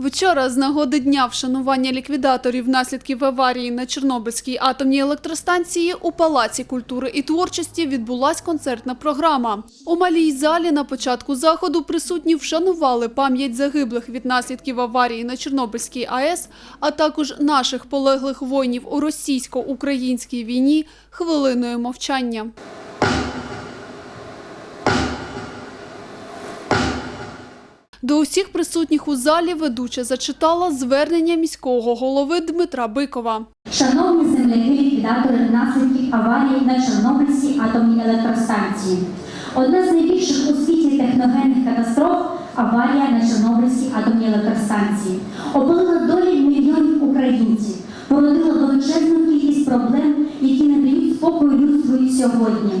Вчора з нагоди дня вшанування ліквідаторів наслідків аварії на Чорнобильській атомній електростанції у Палаці культури і творчості відбулась концертна програма. У малій залі на початку заходу присутні вшанували пам'ять загиблих від наслідків аварії на Чорнобильській АЕС, а також наших полеглих воїнів у російсько-українській війні хвилиною мовчання. До усіх присутніх у залі ведуча зачитала звернення міського голови Дмитра Бикова. Шановні земляки, ліквідатори наслідків аварії на Чорнобильській атомній електростанції. Одна з найбільших у світі техногенних катастроф аварія на Чорнобильській атомній електростанції. Опалила долі мільйонів українців, породила величезну кількість проблем, які не дають спокою людству і сьогодні.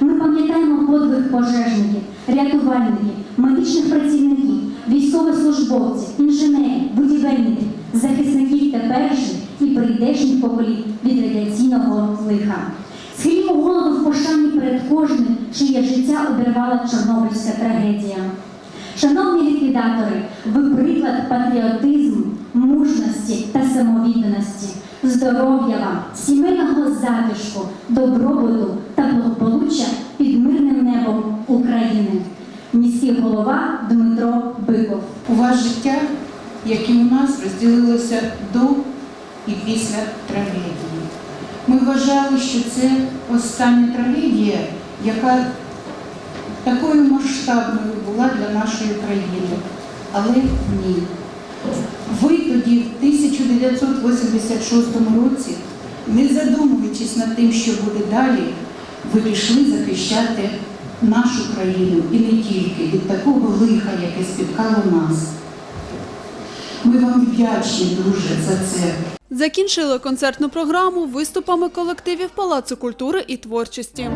Ми пам'ятаємо подвиг пожежників, рятувальників, медичних працівників, військовослужбовців, інженерів, будівельників, захисників теперішніх і прийдешніх поколінь від радіаційного лиха. Схилімо голову в пошані перед кожним, чиє життя обірвала Чорнобильська трагедія. Шановні ліквідатори, ви приклад патріотизму, мужності та самовідданості, здоров'я вам, сімейного затишку, добробуту та благополуччя під мирним небом України. Міський голова Дмитро Биков. У вас життя, як і у нас, розділилося до і після трагедії. Ми вважали, що це остання трагедія, яка такою масштабною була для нашої країни. Але ні. Ви тоді, в 1986 році, не задумуючись над тим, що буде далі, ви пішли захищати нашу країну і не тільки від такого лиха, яке спіткало нас. Ми вам вдячні дуже за це. Закінчили концертну програму виступами колективів Палацу культури і творчості.